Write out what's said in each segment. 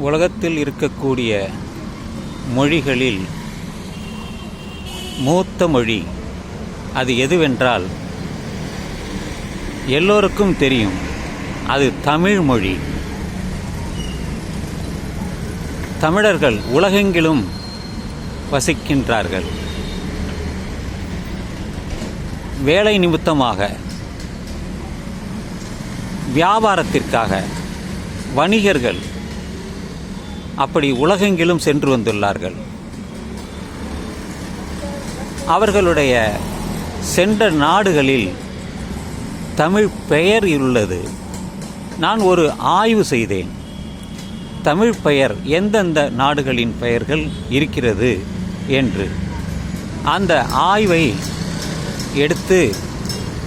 உலகத்தில் இருக்கக்கூடிய மொழிகளில் மூத்த மொழி அது எதுவென்றால் எல்லோருக்கும் தெரியும் அது தமிழ் மொழி. தமிழர்கள் உலகெங்கிலும் வசிக்கின்றார்கள். வேலை நிமித்தமாக வியாபாரத்திற்காக வணிகர்கள் அப்படி உலகெங்கிலும் சென்று வந்துள்ளார்கள். அவர்களுடைய சென்ற நாடுகளில் தமிழ் பெயர் உள்ளது. நான் ஒரு ஆய்வு செய்தேன். தமிழ் பெயர் எந்தெந்த நாடுகளின் பெயர்கள் இருக்கிறது என்று. அந்த ஆய்வை எடுத்து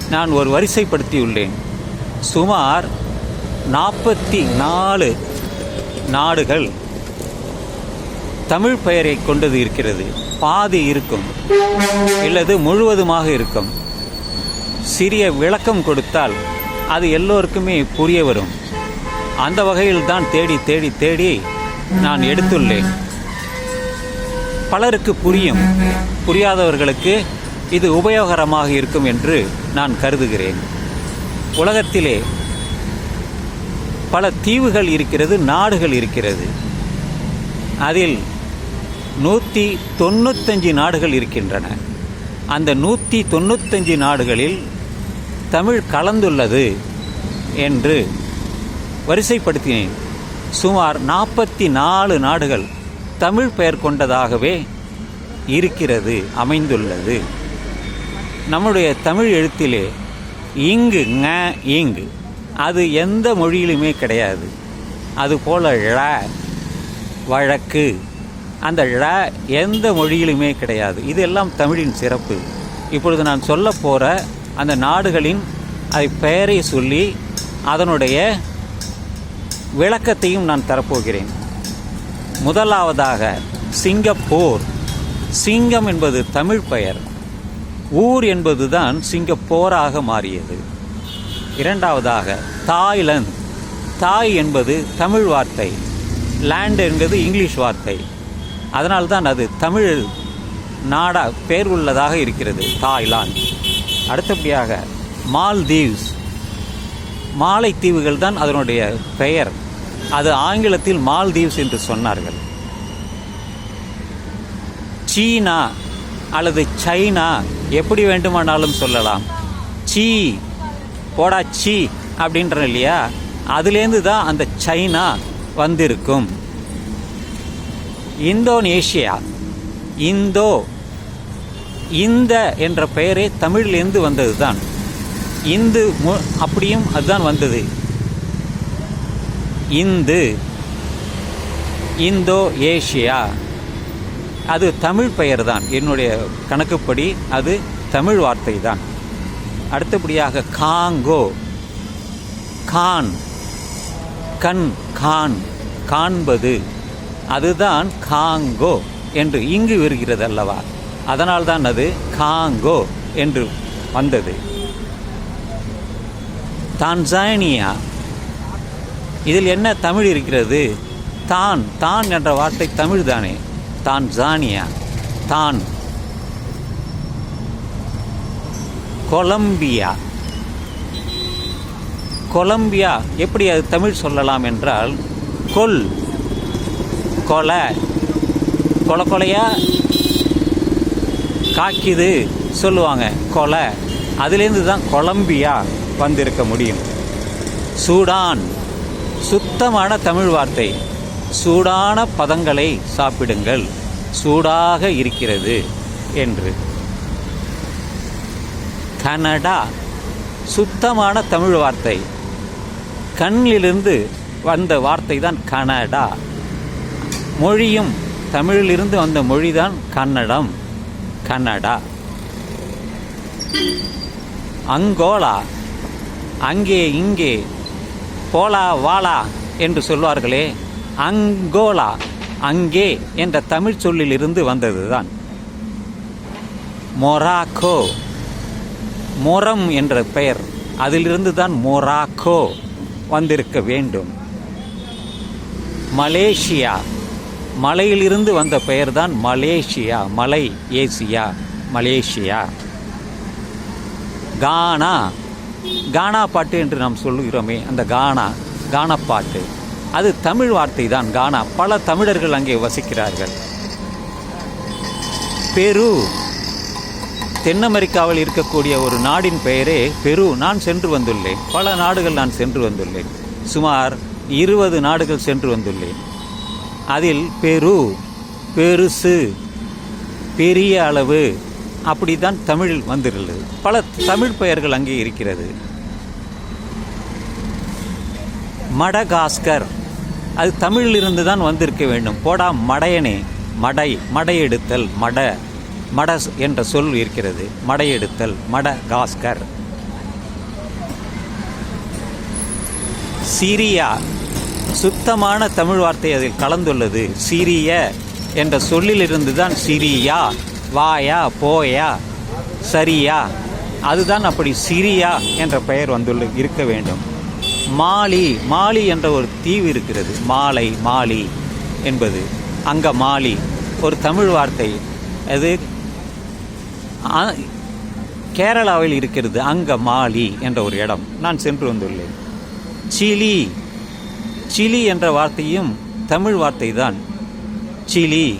நான் ஒரு வரிசைப்படுத்தியுள்ளேன். சுமார் நாற்பத்தி நாலு நாடுகள் தமிழ் பெயரை கொண்டது இருக்கிறது. பாதி இருக்கும். இல்லது முழுவதுமாக இருக்கும். சிறிய விளக்கம் கொடுத்தால் அது எல்லோருக்குமே புரிய வரும். அந்த வகையில் தான் தேடி தேடி தேடி நான் எடுத்துள்ளேன். பலருக்கு புரியும். புரியாதவர்களுக்கு இது உபயோகரமாக இருக்கும் என்று நான் கருதுகிறேன். உலகத்திலே பல தீவுகள் இருக்கிறது நாடுகள் இருக்கிறது. அதில் நூற்றி தொண்ணூத்தஞ்சு நாடுகள் இருக்கின்றன. அந்த நூற்றி தொண்ணூத்தஞ்சு நாடுகளில் தமிழ் கலந்துள்ளது என்று வரிசைப்படுத்தினேன். சுமார் நாற்பத்தி நாலு நாடுகள் தமிழ் பெயர் கொண்டதாகவே இருக்கிறது அமைந்துள்ளது. நம்முடைய தமிழ் எழுத்திலே இங்கு ங இங்கு. அது எந்த மொழியிலுமே கிடையாது. அதுபோல ழ வழக்கு. அந்த ழ எந்த மொழியிலுமே கிடையாது. இதெல்லாம் தமிழின் சிறப்பு. இப்பொழுது நான் சொல்ல போகிற அந்த நாடுகளின் அதை பெயரை சொல்லி அதனுடைய விளக்கத்தையும் நான் தரப்போகிறேன். முதலாவதாக சிங்கப்பூர். சிங்கம் என்பது தமிழ் பெயர். ஊர் என்பது தான் சிங்கப்பூராக மாறியது. இரண்டாவதாக தாய்லாந்து. தாய் என்பது தமிழ் வார்த்தை. லேண்ட் என்பது இங்கிலீஷ் வார்த்தை. அதனால்தான் அது தமிழ் நாடா பேர் உள்ளதாக இருக்கிறது தாய்லாந்து. அடுத்தபடியாக மால்தீவ்ஸ். மாலைத்தீவுகள் தான் அதனுடைய பெயர். அது ஆங்கிலத்தில் மால்தீவ்ஸ் என்று சொன்னார்கள். சீனா அல்லது சைனா எப்படி வேண்டுமானாலும் சொல்லலாம். சீ போடா சீ அப்படின்ற இல்லையா? அதுலேருந்து தான் அந்த சைனா வந்திருக்கும். இந்தோனேஷியா. இந்தோ. இந்த என்ற பெயரே தமிழிலிருந்து வந்தது தான் இந்து மு அப்படியும் அதுதான் வந்தது. இந்து. இந்தோ ஏஷியா அது தமிழ் பெயர் தான் என்னுடைய கணக்குப்படி அது தமிழ் வார்த்தை தான் அடுத்தபடியாக காங்கோ. கான். கண் கான். காண்பது. அதுதான் காங்கோ என்று இங்கு வருகிறது அல்லவா? அதனால்தான் அது காங்கோ என்று வந்தது. தான்சானியா. இதில் என்ன தமிழ் இருக்கிறது? தான் தான் என்ற வார்த்தை தமிழ் தானே. தான்சானியா. தான். கொலம்பியா. கொலம்பியா எப்படி அது தமிழ் சொல்லலாம் என்றால் கொல் கொலை கொலை கொலையாக காக்கிது சொல்லுவாங்க கொலை. அதுலேருந்து தான் கொலம்பியா வந்திருக்க முடியும். சூடான் சுத்தமான தமிழ் வார்த்தை. சூடான பதங்களை சாப்பிடுங்கள். சூடாக இருக்கிறது என்று. கனடா சுத்தமான தமிழ் வார்த்தை. கண்ணிலிருந்து வந்த வார்த்தை தான் கனடா. மொழியும் தமிழிலிருந்து வந்த மொழிதான் கன்னடம். கன்னடா. அங்கோலா. அங்கே இங்கே. போலா வாலா என்று சொல்வார்களே. அங்கோலா. அங்கே என்ற தமிழ் சொல்லிலிருந்து வந்ததுதான். மொராக்கோ. மொரம் என்ற பெயர். அதிலிருந்து தான் மொராக்கோ வந்திருக்க வேண்டும். மலேசியா. மலையிலிருந்து வந்த பெயர் தான் மலேசியா மலை ஏசியா மலேசியா. கானா கானா பாட்டு என்று நாம் சொல்லுகிறோமே அந்த கானா கானா பாட்டு. அது தமிழ் வார்த்தை தான் கானா. பல தமிழர்கள் அங்கே வசிக்கிறார்கள். பெரு. தென் அமெரிக்காவில் இருக்கக்கூடிய ஒரு நாடின் பெயரே பெரு. நான் சென்று வந்துள்ளேன். பல நாடுகள் நான் சென்று வந்துள்ளேன். சுமார் இருபது நாடுகள் சென்று வந்துள்ளேன். அதில் பெரு பெருசு பெரிய அளவு அப்படி தான் தமிழ் வந்துள்ளது பல தமிழ் பெயர்கள் அங்கே இருக்கிறது. மடகாஸ்கர். அது தமிழிலிருந்து தான் வந்திருக்க வேண்டும். போடா மடையனே மடை மடையெடுத்தல் மட மட என்ற சொல் இருக்கிறது. மடையெடுத்தல் மடகாஸ்கர். சிரியா. சுத்தமான தமிழ் வார்த்தை அதில் கலந்துள்ளது. சிறிய என்ற சொல்லிலிருந்து தான் சிரியா வாயா போயா சரியா அதுதான் அப்படி சிரியா என்ற பெயர் வந்துள்ள இருக்க வேண்டும். மாலி மாலி என்ற ஒரு தீவு இருக்கிறது. மாலை மாலி என்பது. அங்க மாலி ஒரு தமிழ் வார்த்தை. அது கேரளாவில் இருக்கிறது. அங்க மாலி என்ற ஒரு இடம். நான் சென்று வந்துள்ளேன். சிலி சிலி என்ற வார்த்தையும் தமிழ் வார்த்தை தான் சிலி.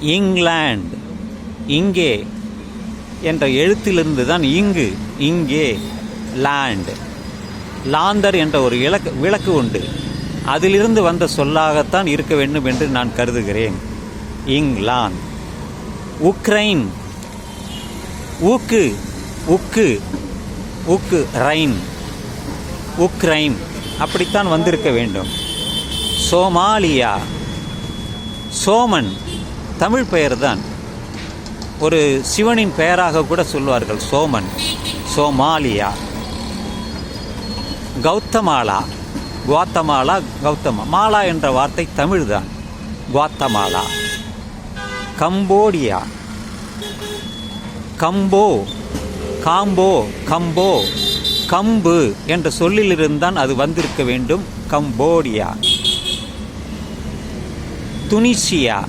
இங்கிலாந்து. இங்கே. என்ற எழுத்திலிருந்து தான் இங்கு இங்கே லேண்ட். லாந்தர் என்ற ஒரு இலக்கு விளக்கு உண்டு. அதிலிருந்து வந்த சொல்லாகத்தான் இருக்க வேண்டும் என்று நான் கருதுகிறேன். இங்கிலாந்து. உக்ரைன். ஊக்கு உக்கு. உக்கு ரைன் உக்ரைன் அப்படித்தான் வந்திருக்க வேண்டும். சோமாலியா சோமன் தமிழ் பெயர்தான். ஒரு சிவனின் பெயராக கூட சொல்வார்கள் Soman Somalia. Guatemala Guatemala Gautama Mala என்ற வார்த்தை தமிழ்தான். குவாத்தமாலா. கம்போடியா கம்போ காம்போ கம்போ கம்பு என்ற சொல்லிலிருந்தான் அது வந்திருக்க வேண்டும். கம்போடியா. துனிசியா.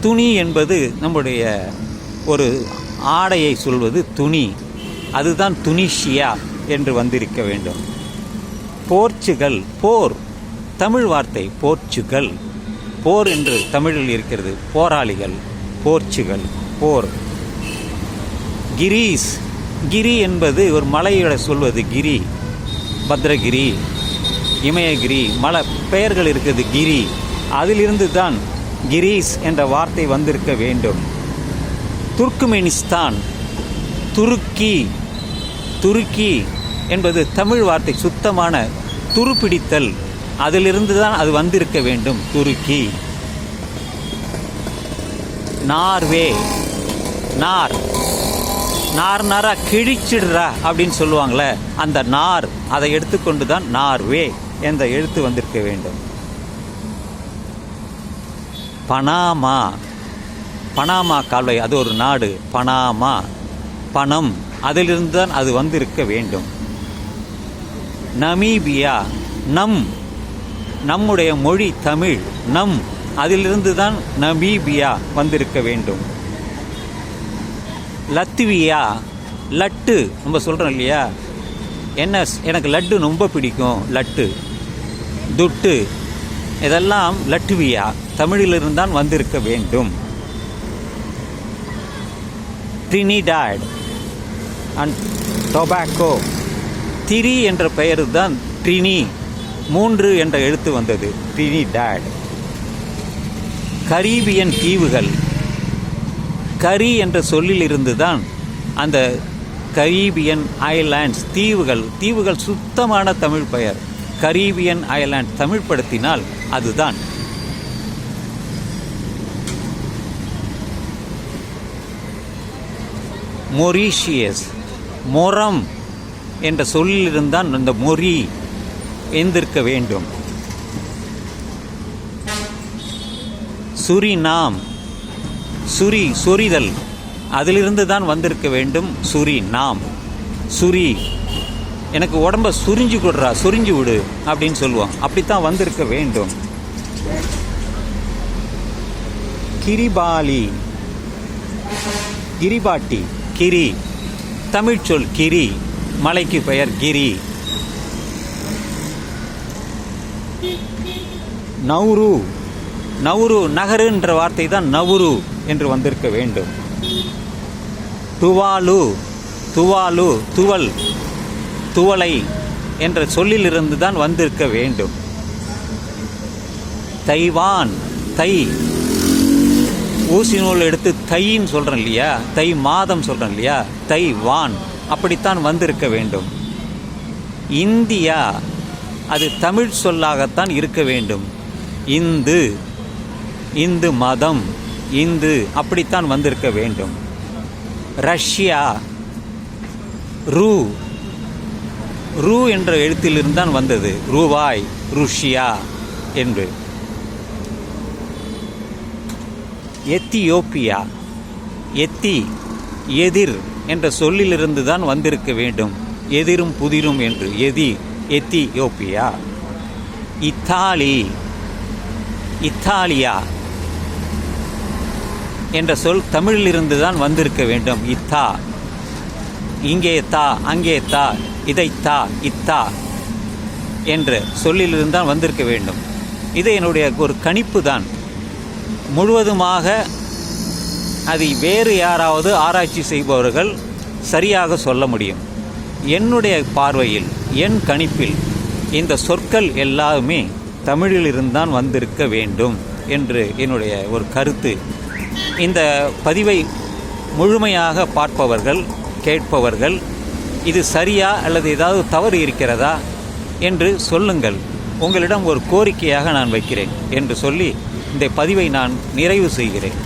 துணி என்பது நம்முடைய ஒரு ஆடையை சொல்வது துணி. அதுதான் துனிஷியா என்று வந்திருக்க வேண்டும். போர்ச்சுகல் போர். தமிழ் வார்த்தை போர்ச்சுகல். போர் என்று தமிழில் இருக்கிறது. போராளிகள். போர்ச்சுகல் போர். கிரீஸ். கிரி என்பது ஒரு மலையோட சொல்வது கிரி பத்ரகிரி இமயகிரி மலை பெயர்கள் இருக்குது கிரி. அதிலிருந்து தான் கிரீஸ் என்ற வார்த்தை வந்திருக்க வேண்டும். துர்க்குமெனிஸ்தான் துருக்கி துருக்கி என்பது தமிழ் வார்த்தை சுத்தமான துருப்பிடித்தல். அதிலிருந்து தான் அது வந்திருக்க வேண்டும் துருக்கி. நார்வே நார். நார் நாரா கிழிச்சிடுறா அப்படின்னு சொல்லுவாங்களே அந்த நார் அதை எடுத்துக்கொண்டு தான் நார்வே என்ற எழுத்து வந்திருக்க வேண்டும். பனாமா பனாமா கால்வாய் அது ஒரு நாடு பனாமா பணம் அதிலிருந்து தான் அது வந்திருக்க வேண்டும். நமீபியா நம் நம்முடைய மொழி தமிழ் நம் அதிலிருந்து தான் நமீபியா வந்திருக்க வேண்டும். லத்துவியா லட்டு நம்ம சொல்கிறோம் இல்லையா? என்ன எனக்கு லட்டு ரொம்ப பிடிக்கும் லட்டு. துட்டு. இதெல்லாம் லட்டுவியா தமிழிலிருந்து தான் வந்திருக்க வேண்டும். ட்ரினிடாட் அண்ட் டொபாக்கோ திரி என்ற பெயர் தான் ட்ரினி மூன்று என்ற எழுத்து வந்தது. ட்ரினிடாட் கரீபியன் தீவுகள். கரி என்ற சொல்லிலிருந்து தான் அந்த கரீபியன் ஐலாண்ட்ஸ் தீவுகள் தீவுகள் சுத்தமான தமிழ் பெயர். கரீபியன் ஐலாண்ட் தமிழ் படுத்தினால் அதுதான். மொரீஷியஸ் மொரம் என்ற சொல்லிலிருந்தான் அந்த மொரி எந்திருக்க வேண்டும். சுரிநாம் சுரி சொரிதல். அதிலிருந்து தான் வந்திருக்க வேண்டும் சுரி நாம். சுரி. எனக்கு உடம்ப சுரிஞ்சு கொடுறா சுரிஞ்சு விடு அப்படின்னு சொல்லுவோம் அப்படித்தான் வந்திருக்க வேண்டும். கிரிபாலி. கிரிபாட்டி கிரி. தமிழ் சொல் கிரி. மலைக்கு பெயர் கிரி. நவுரு. நௌரு நகருன்ற வார்த்தை தான் நவுரு. என்று வந்திருக்க வேண்டும். துவாலு துவாலு துவல் துவலை என்ற சொல்லிலிருந்து தான் வந்திருக்க வேண்டும். தைவான் தை. ஊசி நூல் எடுத்து தைன்னு சொல்கிறேன் இல்லையா? தை மாதம் சொல்கிறேன் இல்லையா? தை வான் அப்படித்தான் வந்திருக்க வேண்டும். இந்தியா அது தமிழ் சொல்லாகத்தான் இருக்க வேண்டும். இந்து இந்து மதம். இந்து அப்படித்தான் வந்திருக்க வேண்டும். ரஷ்யா ரூ ரூ என்ற எழுத்திலிருந்து தான் வந்தது. ரூபாய் ருஷ்யா என்று. எத்தியோப்பியா எத்தி எதிர் என்ற சொல்லிலிருந்து தான் வந்திருக்க வேண்டும். எதிரும் புதிரும் என்று. எதி எத்தியோப்பியா. இத்தாலி இத்தாலியா. என்ற சொல் தமிழிலிருந்து தான் வந்திருக்க வேண்டும். இத்தா. இங்கே தா அங்கே தா இதை தா இத்தா என்ற சொல்லிலிருந்து தான் வந்திருக்க வேண்டும். இது என்னுடைய ஒரு கணிப்பு தான். முழுவதுமாக அதை வேறு யாராவது ஆராய்ச்சி செய்பவர்கள் சரியாக சொல்ல முடியும். என்னுடைய பார்வையில் என் கணிப்பில் இந்த சொற்கள் எல்லாமே தமிழிலிருந்தான் வந்திருக்க வேண்டும் என்று என்னுடைய ஒரு கருத்து. இந்த பதிவை முழுமையாக பார்ப்பவர்கள் கேட்பவர்கள் இது சரியா அல்லது ஏதாவது தவறு இருக்கிறதா என்று சொல்லுங்கள். உங்களிடம் ஒரு கோரிக்கையாக நான் வைக்கிறேன் என்று சொல்லி இந்த பதிவை நான் நிறைவு செய்கிறேன்.